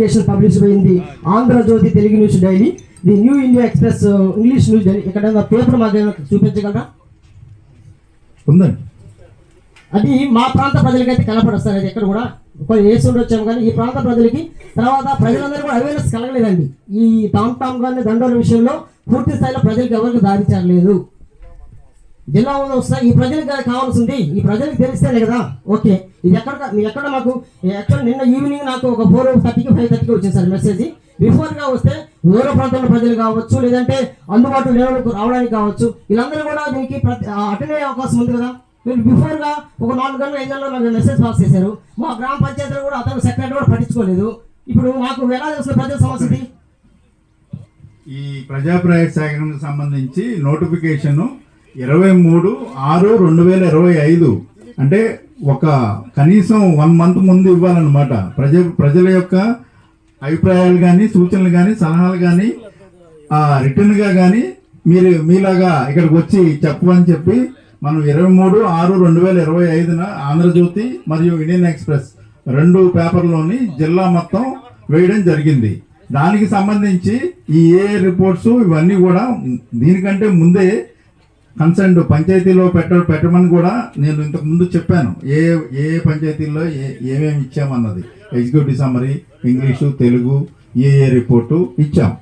Notification publish అయింది Andhrajyothy Telugu news daily. The new India express English news daily. ఇక్కడ paper మాకు ఏమైనా చూపించగలరా? ఉందండి. అది మా ప్రాంత ప్రజలకైతే కనపడదు సార్ అది ఎక్కడ కూడా కొన్ని వేసి ఉండొచ్చాము కానీ ఈ ప్రాంత ప్రజలకి తర్వాత ప్రజలందరూ కూడా అవేర్నెస్ కలగలేదండి. ఈ టామ్ టామ్ కానీ దండోల విషయంలో పూర్తి స్థాయిలో ప్రజలకు ఎవరికి దారి చేరలేదు జిల్లా ఉందో వస్తాయి ఈ ప్రజలకు కావాల్సింది. ఈ ప్రజలకు తెలిస్తేనే కదా. ఓకే. ఇది ఎక్కడ మీ ఎక్కడ మాకు యాక్చువల్ నిన్న ఈవినింగ్ నాకు ఒక ఫోర్ థర్టీకి ఫైవ్ థర్టీకి వచ్చింది సార్ మెసేజ్ బిఫోర్గా వస్తే దూర ప్రాంతంలో ప్రజలు కావచ్చు లేదంటే అందుబాటులో లేని రావడానికి కావచ్చు వీళ్ళందరూ కూడా దీనికి అటెండ్ అయ్యే అవకాశం ఉంది కదా. మీరు బిఫోర్గా ఒక నాలుగు గంటల ఐదు గంటల నాకు మెసేజ్ పాస్ చేశారు. మా గ్రామ పంచాయతీలో కూడా అతను సెక్రటరీ కూడా పట్టించుకోలేదు. ఇప్పుడు మాకు ఎలా తెలుస్తుంది ప్రజల సమస్య ఈ ప్రజాప్రాయ సేకరణకు సంబంధించి నోటిఫికేషన్ ఇరవై మూడు ఆరు రెండు వేల ఇరవై ఐదు. అంటే ఒక కనీసం వన్ మంత్ ముందు ఇవ్వాలన్నమాట. ప్రజ ప్రజల యొక్క అభిప్రాయాలు కానీ సూచనలు కానీ సలహాలు కానీ రిటర్న్గా కానీ మీరు మీలాగా ఇక్కడికి వచ్చి చెప్పమని చెప్పి మనం ఇరవై మూడు ఆరు రెండు వేల ఇరవై ఐదున ఆంధ్రజ్యోతి మరియు ఇండియన్ ఎక్స్ప్రెస్ రెండు పేపర్లోని జిల్లా మొత్తం వేయడం జరిగింది. దానికి సంబంధించి ఈ ఏ రిపోర్ట్స్ ఇవన్నీ కూడా దీనికంటే ముందే కన్సర్న్ పంచాయతీలో పెట్ట పెట్టమని కూడా నేను ఇంతకు ముందు చెప్పాను. ఏ ఏ పంచాయతీల్లో ఏ ఏమేమి ఇచ్చామన్నది. ఎగ్జిక్యూటివ్ సమ్మరీ ఇంగ్లీషు తెలుగు ఏ ఏ రిపోర్టు ఇచ్చాం.